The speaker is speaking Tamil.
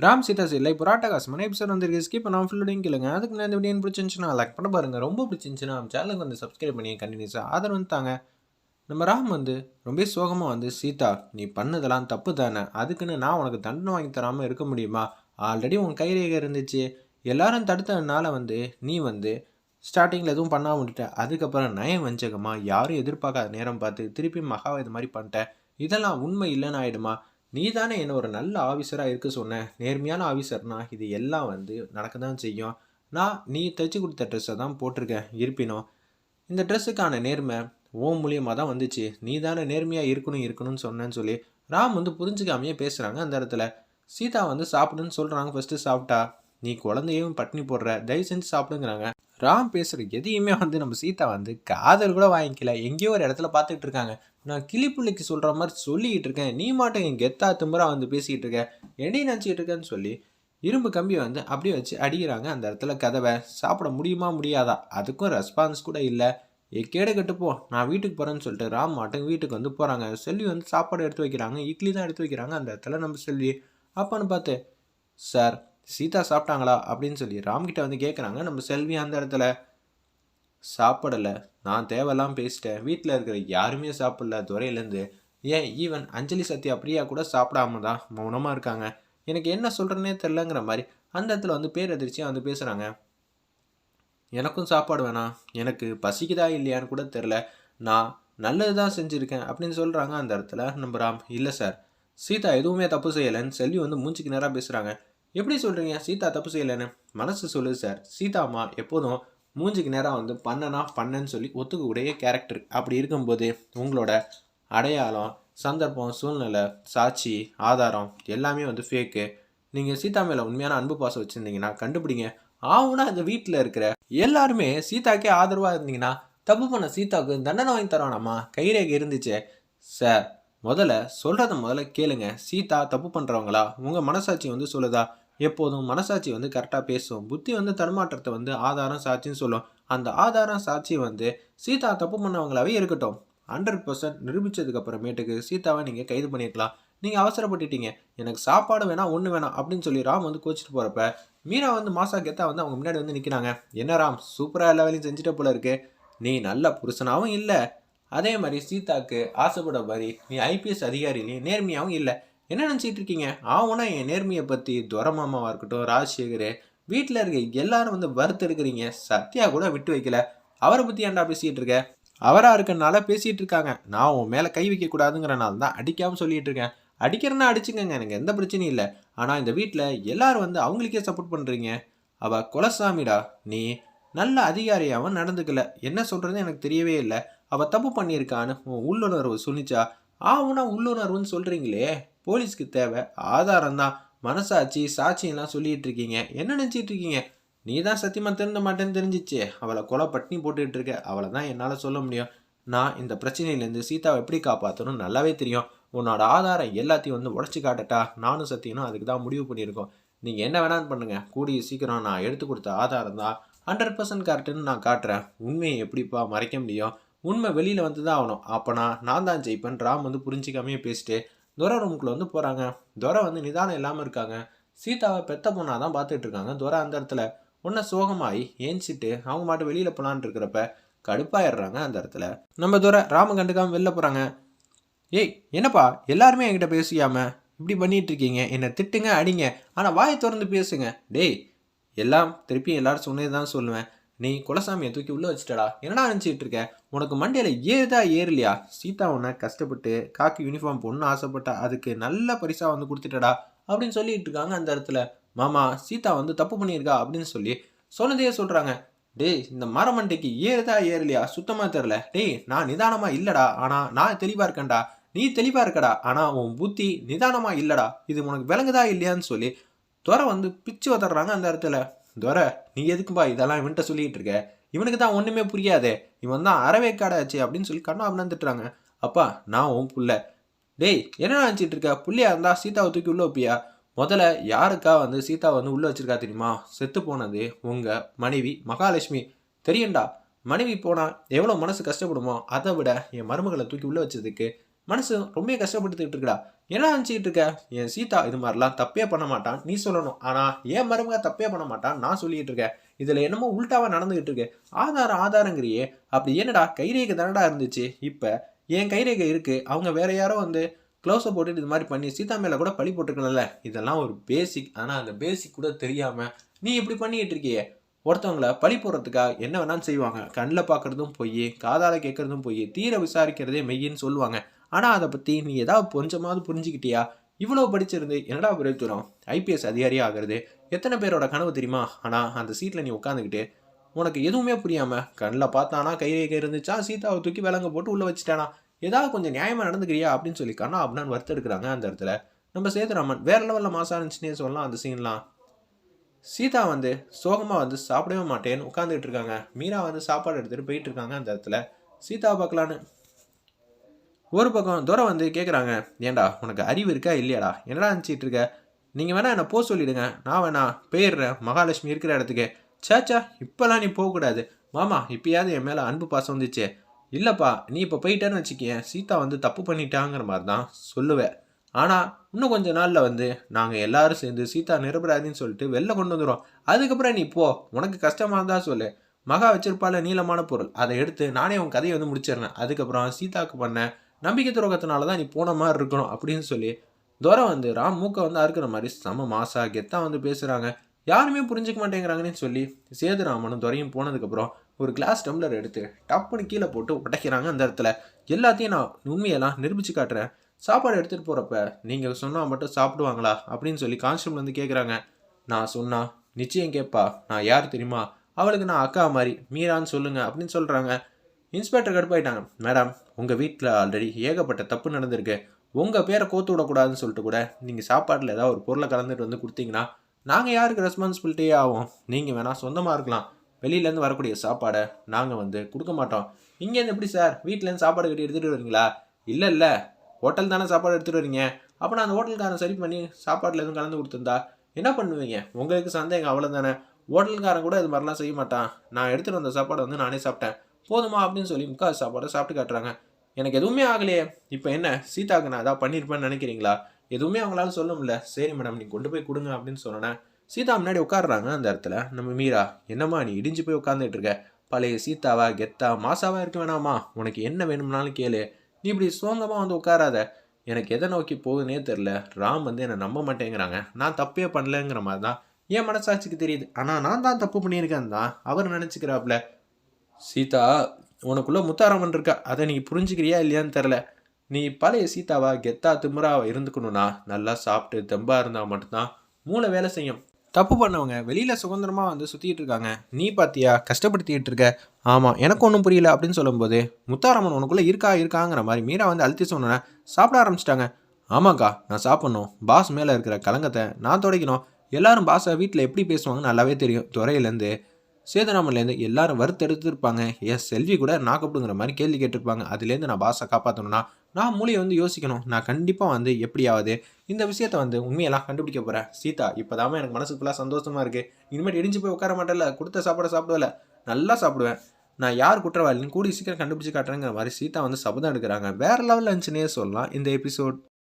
ராம் சீதா இல்லை புராட்டா காசுமான எபிசோட் வந்திருக்கு. ஸ்கிப் நான் ஃபுல்லோடையும் கேளுங்க. அதுக்கு நான் இந்த வீடியோ பிடிச்சிருந்துச்சுன்னா லைக் பண்ண பாருங்கள் ரொம்ப பிடிச்சிருந்துச்சுன்னா நம்ம சேனலுக்கு வந்து சப்ஸ்கிரைப் பண்ணி கண்டினியூஸாக ஆதரவு வந்துட்டாங்க தாங்க. நம்ம ராம் வந்து ரொம்ப சோகமாக வந்து சீதா நீ பண்ணதெல்லாம் தப்பு தானே? அதுக்குன்னு நான் உனக்கு தண்டனை வாங்கி தராமல் இருக்க முடியுமா? ஆல்ரெடி உன் கைரேகை இருந்துச்சு. எல்லாரும் தடுத்ததுனால வந்து நீ வந்து ஸ்டார்டிங்கில் எதுவும் பண்ணாமல் விட்டுட்ட. அதுக்கப்புறம் நயம் வஞ்சகமாக யாரும் எதிர்பார்க்காத நேரம் பார்த்து திருப்பி மகாவை இது மாதிரி பண்ணிட்டேன் இதெல்லாம் உண்மை இல்லைன்னு ஆகிடுமா நீ தானே என்ன ஒரு நல்ல ஆஃபீஸராக இருக்க சொன்ன. நேர்மையான ஆஃபீஸர்னா இது எல்லாம் வந்து நடக்க தான் செய்யும். நான் நீ தைச்சி கொடுத்த ட்ரெஸ்ஸை தான் போட்டிருக்கேன். இருப்பினும் இந்த ட்ரெஸ்ஸுக்கான நேர்மை ஓ மூலியமாக தான் வந்துச்சு. நீ தானே நேர்மையாக இருக்கணும் இருக்கணும்னு சொன்னேன்னு சொல்லி ராம் வந்து புரிஞ்சுக்காமையே பேசுகிறாங்க அந்த இடத்துல. சீதா வந்து சாப்பிடுன்னு சொல்கிறாங்க ஃபஸ்ட்டு சாப்பிட்டா நீ குழந்தையும் பட்டினி போடுற. தயவு செஞ்சு சாப்பிடுங்கிறாங்க. ராம் பேசுகிற எதையுமே வந்து நம்ம சீதா வந்து காதல் கூட வாங்கிக்கல. எங்கேயோ ஒரு இடத்துல பார்த்துட்டு இருக்காங்க. நான் கிளிப்புள்ளிக்கு சொல்கிற மாதிரி சொல்லிக்கிட்டு இருக்கேன். நீ மாட்டேங்க என் கெத்தா திமுறா வந்து பேசிக்கிட்டு இருக்க. என்னை நினச்சிக்கிட்டு இருக்கேன்னு சொல்லி இரும்பு கம்பி வந்து அப்படியே வச்சு அடிக்கிறாங்க. அந்த இடத்துல கதவை சாப்பிட முடியுமா முடியாதா? அதுக்கும் ரெஸ்பான்ஸ் கூட இல்லை. எக்கேடு கேடு கட்டுப்போ நான் வீட்டுக்கு போகிறேன்னு சொல்லிட்டு ராம் மாட்டும் வீட்டுக்கு வந்து போகிறாங்க செல்வி வந்து சாப்பாடு எடுத்து வைக்கிறாங்க. இட்லி தான் எடுத்து வைக்கிறாங்க. அந்த இடத்துல நம்ம செல்வி அப்பான்னு பார்த்து சார் சீதா சாப்பிட்டாங்களா? அப்படின்னு சொல்லி ராம்கிட்ட வந்து கேட்குறாங்க நம்ம செல்வி அந்த இடத்துல சாப்பிடலை. நான் தேவையெல்லாம் பேசிட்டேன். வீட்டில் இருக்கிற யாருமே சாப்பிடல. துறையிலேருந்து ஏன் ஈவன் அஞ்சலி சத்யா பிரியா கூட சாப்பிடாம தான் மௌனமாக இருக்காங்க. எனக்கு என்ன சொல்கிறனே தெரிலங்கிற மாதிரி அந்த இடத்துல வந்து பேரதிர்ச்சியாக வந்து பேசுகிறாங்க எனக்கும் சாப்பாடு வேணாம். எனக்கு பசிக்குதா இல்லையான்னு கூட தெரில நான் நல்லது தான் செஞ்சுருக்கேன் அப்படின்னு சொல்கிறாங்க அந்த இடத்துல. நம்ம ராம் இல்லை சார். சீதா எதுவுமே தப்பு செய்யலைன்னு செல்வி வந்து மூஞ்சிக்கு நேராக பேசுகிறாங்க எப்படி சொல்கிறீங்க சீதா தப்பு செய்யலைன்னு மனசு சொல்லுது சார். சீதா அம்மா எப்போதும் மூஞ்சிக்கு நேராக வந்து பண்ணனா பண்ணன்னு சொல்லி ஒத்துக்கக்கூடிய கேரக்டர் அப்படி இருக்கும்போது உங்களோட அடையாளம் சந்தர்ப்பம் சூழ்நிலை சாட்சி ஆதாரம் எல்லாமே வந்து ஃபேக்கு நீங்கள் சீதா மேலே உண்மையான அன்பு பாசம் வச்சுருந்தீங்கன்னா கண்டுபிடிங்க. ஆவுனா அந்த வீட்டில் இருக்கிற எல்லாருமே சீதாக்கே ஆதரவாக இருந்தீங்கன்னா தப்பு பண்ண சீதாவுக்கு தண்டனை வாங்கி தரோனாமா கைரேகை இருந்துச்சே. சார் முதல்ல சொல்கிறத முதல்ல கேளுங்க. சீதா தப்பு பண்ணுறவங்களா உங்கள் மனசாட்சி வந்து சொல்லுதா? எப்போதும் மனசாட்சி வந்து கரெக்டாக பேசும். புத்தி வந்து தடுமாற்றத்தை வந்து ஆதாரம் சாட்சின்னு சொல்லும். அந்த ஆதாரம் சாட்சி வந்து சீதா தப்பு பண்ணவங்களாவே இருக்கட்டும். ஹண்ட்ரட் பர்சன்ட் நிரூபித்ததுக்கு அப்புறமேட்டுக்கு சீதாவை நீங்கள் கைது பண்ணியிருக்கலாம் நீங்கள் அவசரப்பட்டுட்டீங்க. எனக்கு சாப்பாடு வேணாம் ஒன்று வேணாம் அப்படின்னு சொல்லி ராம் வந்து கோச்சிட்டு போகிறப்ப மீரா வந்து மாசா கெத்தா வந்து அவங்க முன்னாடி வந்து நிற்கிறாங்க என்ன ராம் சூப்பராக எல்லா வேலையும் செஞ்சுட்ட போல இருக்கு. நீ நல்ல புருஷனாகவும் இல்லை. அதே மாதிரி சீதாக்கு ஆசைப்பட மாதிரி நீ ஐபிஎஸ் அதிகாரிலையும் நேர்மையாகவும் இல்லை. என்ன நினச்சிட்டு இருக்கீங்க? ஆவுனா என் நேர்மையை பற்றி துரமாமாவாக இருக்கட்டும் ராஜசேகர் வீட்டில் இருக்க எல்லாரும் வந்து வறுத்து எடுக்கிறீங்க. சத்யா கூட விட்டு வைக்கல. அவரை பற்றி ஏன்டா பேசிகிட்டு இருக்க? அவராக இருக்கனால பேசிகிட்டு இருக்காங்க. நான் உன் மேலே கை வைக்கக்கூடாதுங்கிறனால தான் அடிக்காமல் சொல்லிகிட்டு இருக்கேன். அடிக்கிறேன்னா அடிச்சுக்கங்க. எனக்கு எந்த பிரச்சனையும் இல்லை. ஆனால் இந்த வீட்டில் எல்லாரும் வந்து அவங்களுக்கே சப்போர்ட் பண்ணுறீங்க அவள் குலசாமிடா. நீ நல்ல அதிகாரியாகவும் நடந்துக்கல. என்ன சொல்கிறது எனக்கு தெரியவே இல்லை. அவள் தப்பு பண்ணியிருக்கான்னு உன் உள்ளுணர்வு சொன்னிச்சா ஆவுனா உள்ளுணர்வுன்னு சொல்கிறீங்களே போலீஸ்க்கு தேவை. ஆதாரம் தான் மனசாட்சி சாட்சியெல்லாம் சொல்லிட்டு இருக்கீங்க என்ன நினச்சிட்டு இருக்கீங்க நீ தான் சத்தியமாக திருந்த மாட்டேன்னு தெரிஞ்சிச்சு. அவளை கொலை பட்டினி போட்டுட்டு இருக்க அவளை தான் என்னால் சொல்ல முடியும். நான் இந்த பிரச்சனையிலேருந்து சீதாவை எப்படி காப்பாற்றணும் நல்லாவே தெரியும். உன்னோட ஆதாரம் எல்லாத்தையும் வந்து உடச்சி காட்டட்டா? நானும் சத்தியனும் அதுக்கு தான் முடிவு பண்ணியிருக்கோம். நீங்கள் என்ன வேணாலும் பண்ணுங்கள் கூடிய சீக்கிரம் நான் எடுத்து கொடுத்த ஆதாரம் தான் ஹண்ட்ரட் பர்சன்ட் கரெக்டுன்னு நான் காட்டுறேன். உண்மையை எப்படிப்பா மறைக்க முடியும்? உண்மை வெளியில் வந்து தான் ஆகணும். அப்போனா நான் தான் ஜெயிப்பேன். ராம் வந்து புரிஞ்சிக்காமையே பேசிட்டு துரை ரூமுக்குள்ளே வந்து போகிறாங்க துரை வந்து நிதானம் இல்லாமல் இருக்காங்க. சீதாவை பெத்த பொண்ணாக தான் பார்த்துட்டு இருக்காங்க. துரை அந்த இடத்துல ஒன்றை சோகமாகி ஏஞ்சிட்டு அவங்க மாட்டு வெளியில் போகலான்னு இருக்கிறப்ப கடுப்பாயிடுறாங்க அந்த இடத்துல. நம்ம துரை ராம கண்டுக்காமல் வெளில போகிறாங்க ஏய் என்னப்பா? எல்லாருமே என்கிட்ட பேசியாம இப்படி பண்ணிட்டு இருக்கீங்க. என்னை திட்டுங்க அடிங்க. ஆனால் வாயை திறந்து பேசுங்க. டேய் எல்லாம் திருப்பி எல்லாரும் சொன்னது தான் சொல்லுவேன். நீ குலசாமியை தூக்கி உள்ளே வச்சுட்டடா. என்னடா நினச்சிட்டு இருக்க? உனக்கு மண்டையில் ஏறுதா ஏறலையா? சீதா உன்னை கஷ்டப்பட்டு காக்கு யூனிஃபார்ம் பொண்ணு ஆசைப்பட்டா அதுக்கு நல்ல பரிசாக வந்து கொடுத்துட்டடா அப்படின்னு சொல்லிட்டு இருக்காங்க அந்த இடத்துல. மாமா சீதா வந்து தப்பு பண்ணியிருக்கா அப்படின்னு சொல்லி சொன்னதையே சொல்கிறாங்க டேய் இந்த மரமண்டைக்கு ஏறுதா ஏறலையா? சுத்தமாக தெரில டேய் நான் நிதானமாக இல்லைடா. ஆனால் நான் தெளிவாக இருக்கேன்டா. நீ தெளிவாக இருக்கடா. ஆனால் உன் புத்தி நிதானமாக இல்லைடா. இது உனக்கு விளங்குதா இல்லையான்னு சொல்லி துறை வந்து பிச்சு வதறாங்க அந்த இடத்துல. துரை நீ எதுக்குப்பா இதெல்லாம் இவன்கிட்ட சொல்லிகிட்டு இருக்க? இவனுக்கு தான் ஒன்றுமே புரியாதே. இவன் தான் அறவேக்காடாச்சு அப்படின்னு சொல்லி கண்ணா அப்படின்னு திட்டுறாங்க அப்பா நான் உன் புள்ள. டேய் என்ன நினச்சிட்டு இருக்க? புள்ளையா இருந்தால் சீதாவை தூக்கி உள்ளே வைப்பியா? முதல்ல யாருக்கா வந்து சீதாவை வந்து உள்ளே வச்சிருக்கா தெரியுமா? செத்து போனது உங்கள் மனைவி மகாலட்சுமி. தெரியும்டா. மனைவி போனால் எவ்வளோ மனசு கஷ்டப்படுமோ அதை விட என் மருமகளை தூக்கி உள்ளே வச்சதுக்கு மனசு ரொம்ப கஷ்டப்பட்டுக்கிட்டு இருக்கடா. என்ன நினச்சிக்கிட்டு இருக்க? என் சீதா இது மாதிரிலாம் தப்பே பண்ண மாட்டான் நீ சொல்லணும். ஆனால் என் மருமக தப்பே பண்ண மாட்டான் நான் சொல்லிக்கிட்டு இருக்கேன். இதில் என்னமோ உள்டாவாக நடந்துகிட்டு இருக்கு. ஆதாரம் ஆதாரங்கிறியே. அப்படி என்னடா? கைரேகை தானடா இருந்துச்சு. இப்போ என் கைரேகை இருக்குது அவங்க வேற யாரோ வந்து க்ளவுஸை போட்டுட்டு இது மாதிரி பண்ணி சீதா மேலே கூட பழி போட்டுருக்கணும்ல இதெல்லாம் ஒரு பேசிக் ஆனால் அந்த பேசிக் கூட தெரியாமல் நீ இப்படி பண்ணிக்கிட்டு இருக்கியே. ஒருத்தவங்கள பழி போடுறதுக்காக என்ன வேணாலும் செய்வாங்க. கண்ணில் பார்க்குறதும் பொய் காதால் கேட்குறதும் பொய் தீர விசாரிக்கிறதே மெய்யின்னு சொல்லுவாங்க. ஆனால் அதை பற்றி நீ ஏதாவது கொஞ்சமாவது புரிஞ்சுக்கிட்டியா? இவ்வளோ படிச்சிருந்து என்னடா பிரயோஜனம் ஐபிஎஸ் அதிகாரியாக ஆகிறது. எத்தனை பேரோட கனவு தெரியுமா? ஆனால் அந்த சீட்டில் நீ உட்காந்துக்கிட்டு உனக்கு எதுவுமே புரியாமல் கண்ணில் பார்த்தானா கைரேகை இருந்துச்சா சீதாவை தூக்கி விலங்க போட்டு உள்ளே வச்சுட்டானா? ஏதாவது கொஞ்சம் நியாயமாக நடந்துக்கிறியா? அப்படின்னு சொல்லி கண்ணா அப்படின்னு வறுத்தெடுக்கிறாங்க அந்த இடத்துல. நம்ம சேதுராமன் வேற லெவலில் மாசா இருந்துச்சுன்னே சொல்லலாம் அந்த சீன்லாம். சீதா வந்து சோகமாக வந்து சாப்பிடவே மாட்டேன்னு உட்காந்துக்கிட்டு இருக்காங்க. மீரா வந்து சாப்பாடு எடுத்துகிட்டு போயிட்டு இருக்காங்க அந்த இடத்துல. சீதா பார்க்கலான்னு ஒரு பக்கம் துரை வந்து கேட்குறாங்க ஏன்டா உனக்கு அறிவு இருக்கா இல்லையாடா? என்னடா நினச்சிட்டு இருக்க? நீங்கள் வேணா என்னை போக சொல்லிவிடுங்க நான் வேணா போயிடுறேன். மகாலட்சுமி இருக்கிற இடத்துக்கு. சேச்சா இப்போல்லாம் நீ போகக்கூடாது. மாமா இப்பயாவது என் மேலே அன்பு பாசம் வந்துச்சே. இல்லைப்பா நீ இப்போ போயிட்டேன்னு வச்சுக்கேன் சீதா வந்து தப்பு பண்ணிட்டாங்கிற மாதிரி தான் சொல்லுவேன் ஆனால் இன்னும் கொஞ்ச நாளில் வந்து நாங்கள் எல்லாரும் சேர்ந்து சீதா நிரபராதின்னு சொல்லிட்டு வெளில கொண்டு வந்துடும் அதுக்கப்புறம் நீ போ. உனக்கு கஷ்டமாக இருந்தால் சொல்லு. மகா வச்சிருப்பால நீளமான பொருள். அதை எடுத்து நானே உன் கதையை வந்து முடிச்சிடுறேன். அதுக்கப்புறம் சீதாவுக்கு பண்ண நம்பிக்கை துரோகத்தினால தான் நீ போன மாதிரி இருக்கணும் அப்படின்னு சொல்லி துரை வந்து ராம் மூக்கை வந்து அறுக்கிற மாதிரி செம மாசா கெத்தாக வந்து பேசுகிறாங்க யாருமே புரிஞ்சுக்க மாட்டேங்கிறாங்கன்னு சொல்லி சேதுராமனும் துறையும் போனதுக்கப்புறம் ஒரு கிளாஸ் டம்ளர் எடுத்து டப்புன்னு கீழே போட்டு உடைக்கிறாங்க அந்த இடத்துல. எல்லாத்தையும் நான் உண்மையெல்லாம் நிரூபிச்சு காட்டுறேன். சாப்பாடு எடுத்துகிட்டு போகிறப்ப நீங்கள் சொன்னால் மட்டும் சாப்பிடுவாங்களா? அப்படின்னு சொல்லி கான்ஸ்டபிள் வந்து கேட்குறாங்க நான் சொன்னா நிச்சயம் கேட்பா நான் யார் தெரியுமா? அவளுக்கு நான் அக்கா மாதிரி மீரான்னு சொல்லுங்கள் அப்படின்னு சொல்கிறாங்க இன்ஸ்பெக்டர் கடுப்பாயிட்டாங்க. மேடம் உங்கள் வீட்டில் ஆல்ரெடி ஏகப்பட்ட தப்பு நடந்திருக்கு. உங்கள் பேரை கோத்து விடக்கூடாதுன்னு சொல்லிட்டு கூட நீங்கள் சாப்பாட்டில் ஏதாவது ஒரு பொருளை கலந்துட்டு வந்து கொடுத்தீங்கன்னா நாங்கள் யாருக்கு ரெஸ்பான்சிபிலிட்டியே ஆகும் நீங்கள் வேணால் சொந்தமாக இருக்கலாம். வெளியிலேருந்து வரக்கூடிய சாப்பாடை நாங்கள் வந்து கொடுக்க மாட்டோம். இங்கேருந்து எப்படி சார்? வீட்டிலேருந்து சாப்பாடு கட்டி எடுத்துகிட்டு வரீங்களா இல்லை இல்லை. ஹோட்டல் தானே சாப்பாடு எடுத்துகிட்டு வரீங்க? அப்போ நான் அந்த ஹோட்டல்காரன் சரி பண்ணி சாப்பாட்டில் எதுவும் கலந்து கொடுத்துருந்தா என்ன பண்ணுவீங்க? உங்களுக்கு சந்தேகம் அவ்வளோ தானே ஹோட்டல்காரன் கூட இது மாதிரிலாம் செய்ய மாட்டான். நான் எடுத்துகிட்டு வந்த சாப்பாடை வந்து நானே சாப்பிட்டேன். போதுமா அப்படின்னு சொல்லி முக்கால் சாப்பாடை சாப்பிட்டு காட்டுறாங்க. எனக்கு எதுவுமே ஆகலையே. இப்போ என்ன? சீதாக்கு நான் அதான் பண்ணியிருப்பேன்னு நினைக்கிறீங்களா? எதுவுமே அவங்களால சொல்ல முடியல. சரி மேடம் நீ கொண்டு போய் கொடுங்க அப்படின்னு சொன்னேன் சீதா முன்னாடி உட்காடுறாங்க அந்த இடத்துல. நம்ம மீரா என்னம்மா நீ இடிஞ்சு போய் உட்காந்துட்டு இருக்க? பழைய சீதாவா கெத்தா மாசாவா இருக்க வேணாமா? உனக்கு என்ன வேணும்னாலும் கேளு. நீ இப்படி சோகமாக வந்து உட்காராத. எனக்கு எதை நோக்கி போகுதுன்னே தெரில ராம் வந்து என்னை நம்ப மாட்டேங்கிறாங்க. நான் தப்பே பண்ணலங்கிற மாதிரி தான் என் மனசாட்சிக்கு தெரியுது. ஆனால் நான் தான் தப்பு பண்ணியிருக்கேன் தான் அவர் நினச்சிக்கிறாப்புல. சீதா உனக்குள்ள முத்தாரம்மன் இருக்கா? அதை நீ புரிஞ்சுக்கிறியா இல்லையான்னு தெரில நீ பழைய சீதாவா கெத்தா திமுறாவை இருந்துக்கணும்னா நல்லா சாப்பிட்டு தெம்பா இருந்தால் மட்டும்தான் மூளை வேலை செய்யும். தப்பு பண்ணவங்க வெளியில் சுதந்திரமாக வந்து சுற்றிட்டு இருக்காங்க. நீ பாத்தியா? கஷ்டப்படுத்திட்டு இருக்க. ஆமாம் எனக்கு ஒன்றும் புரியல அப்படின்னு சொல்லும்போது முத்தாரம்மன் உனக்குள்ளே இருக்கா இருக்காங்கிற மாதிரி மீரா வந்து அழுத்தி சொன்னோன்னே சாப்பிட ஆரம்பிச்சிட்டாங்க. ஆமாக்கா நான் சாப்பிட்ணும். பாஸ் மேலே இருக்கிற கலங்கத்தை நான் துடைக்கணும். எல்லாரும் பாஸை வீட்டில் எப்படி பேசுவாங்கன்னு நல்லாவே தெரியும். துறையிலேருந்து சேதுராமன்லேருந்து எல்லாரும் வறுத்தெடுத்துருப்பாங்க. எஸ் செல்வி கூட நான் கூப்பிடுங்கிற மாதிரி கேள்வி கேட்டிருப்பாங்க. அதுலேருந்து நான் பாஸை காப்பாற்றணும்னா நான் மூலியை வந்து யோசிக்கணும். நான் கண்டிப்பாக வந்து எப்படியாவது இந்த விஷயத்த வந்து உண்மையெல்லாம் கண்டுபிடிக்க போகிறேன் சீதா இப்போ எனக்கு மனசுக்கு ஃபுல்லாக சந்தோஷமாக இருக்குது இனிமேல் இடிஞ்சு போய் உட்கார மாட்டேன்ல கொடுத்த சாப்பாடை சாப்பிடுவல நல்லா சாப்பிடுவேன். நான் யார் குற்றவாளின்னு கூடி சீக்கிரம் கண்டுபிடிச்சி காட்டுறேங்கிற மாதிரி சீதா வந்து சபதம் எடுக்கிறாங்க. வேறு லெவலில் இருந்துச்சுன்னே சொல்லலாம். இந்த எபிசோட்